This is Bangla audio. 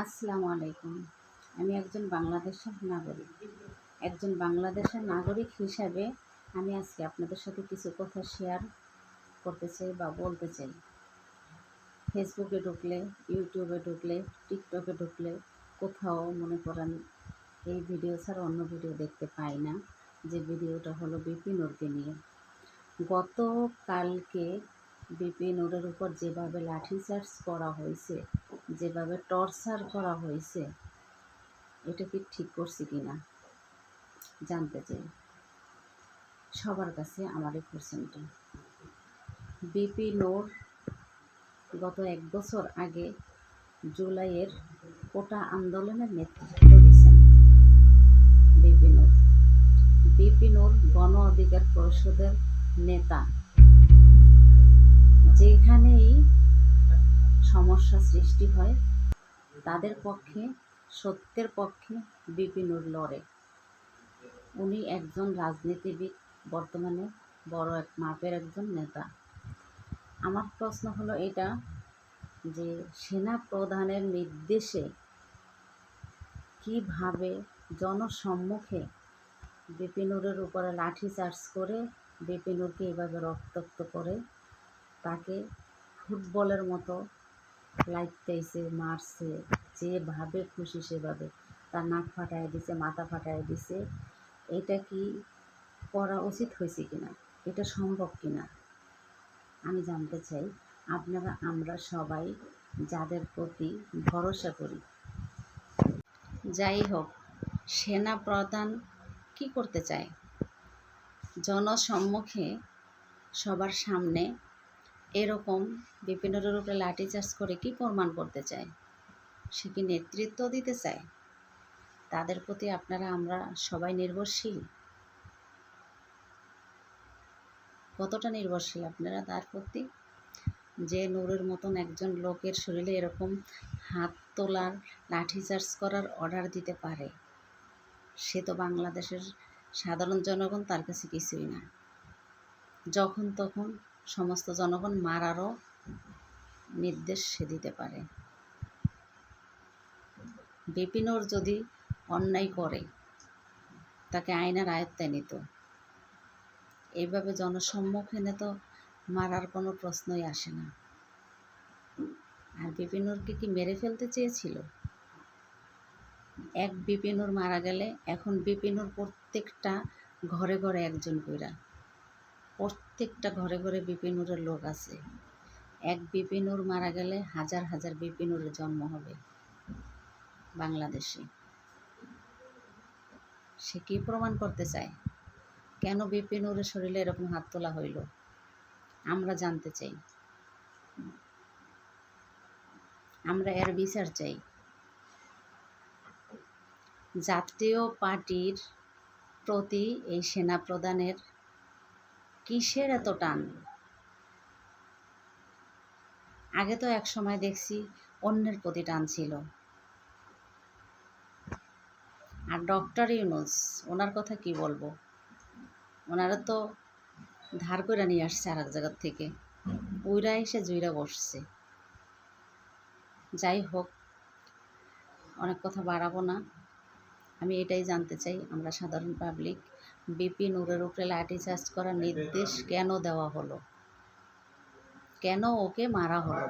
আসসালামু আলাইকুম আমি একজন বাংলাদেশের নাগরিক। একজন বাংলাদেশের নাগরিক হিসাবে আমি আজকে আপনাদের সাথে কিছু কথা শেয়ার করতে চাই বা বলতে চাই। ফেসবুকে ঢুকলে ইউটিউবে ঢুকলে টিকটকে ঢুকলে কোথাও মনে করেন এই ভিডিও ছাড়া অন্য ভিডিও দেখতে পাই না। যে ভিডিওটা হলো বিপি নূরকে নিয়ে। গতকালকে বিপি নূরের উপর যেভাবে লাঠিচার্জ করা হয়েছে, যেভাবে টর্চার করা হয়েছে, এটা কি ঠিক করছি কি না? জানতে চাই। সবার কাছে আমার এই কোশ্চেনটা বিপি নূর গত এক বছর আগে জুলাইয়ের কোটা আন্দোলনের নেতৃত্ব দিয়েছেন বিপি নূর বিপি নূর গণ অধিকার পরিষদের নেতা যেখানেই সমস্যা সৃষ্টি হয়, তাদের পক্ষে, সত্যের পক্ষে বিপিনুর লড়ে। উনি একজন রাজনীতিবিদ, বর্তমানে বড় এক মাপের একজন নেতা। আমার প্রশ্ন হলো এটা, যে সেনা প্রধানের নির্দেশে কীভাবে জনসম্মুখে বিপিনুরের উপরে লাঠি চার্জ করে বিপিনুরকে এভাবে রক্তাক্ত করে তাকে ফুটবলের মতো লাইতেছে মারছে, যেভাবে খুশি সেভাবে। তার নাক ফাটায় দিছে, মাথা ফাটায় দিছে। এটা কি করা উচিত হয়েছে কিনা? এটা সম্ভব কিনা? আমি জানতে চাই, আপনারা, আমরা সবাই যাদের প্রতি ভরসা করি। যাই হোক, সেনা প্রধান কি করতে চায়? জনসম্মুখে সবার সামনে এরকম বিপিনের উপরে লাঠিচার্জ করে কি প্রমাণ করতে চায়? সে কি নেতৃত্ব দিতে চায়? তাদের প্রতি আপনারা, আমরা সবাই নির্ভরশীল। কতটা নির্ভরশীল আপনারা তার প্রতি? যে নূরের মতন একজন লোকের শরীরে এরকম হাত তোলার লাঠিচার্জ করার অর্ডার দিতে পারে, সে তো বাংলাদেশের সাধারণ জনগণ তার কাছে কিছুই না। যখন তখন সমস্ত জনগণ মারারও নির্দেশ সে দিতে পারে। বিপিনর যদি অন্যায় করে, তাকে আইনের আয়ত্তে নিত। এইভাবে জনসম্মুখীনে তো মারার কোনো প্রশ্নই আসে না। আর বিপিনুরকে কি মেরে ফেলতে চেয়েছিল? এক বিপিনুর মারা গেলে এখন বিপিনুর প্রত্যেকটা ঘরে ঘরে একজন কইরা প্রত্যেকটা ঘরে ঘরে বিপিনুরের লোক আছে। এক বিপিনুর মারা গেলে হাজার হাজার বিপিনুরের জন্ম হবে বাংলাদেশে। সে কি প্রমাণ করতে চায়? কেন বিপিনুরের শরীরে এরকম হাত তোলা হইল? আমরা জানতে চাই। আমরা এর বিচার চাই। জাতীয় পার্টির প্রতি এই সেনা প্রধানের কিসের এত টান? আগে তো এক সময় দেখছি অন্যের প্রতি টান ছিল। আর ডক্টর ইউনুস, ওনার কথা কি বলব? ওনারা তো ধার করে নিয়ে আসছে আর এক জায়গার থেকে। উইরা এসে জুইরা বসছে। যাই হোক, অনেক কথা বাড়াবো না। আমি এটাই জানতে চাই, আমরা সাধারণ পাবলিক বিপি নূরের উপরে লাঠি চার্জ করার নির্দেশ কেন দেওয়া হলো? কেন ওকে মারা হলো?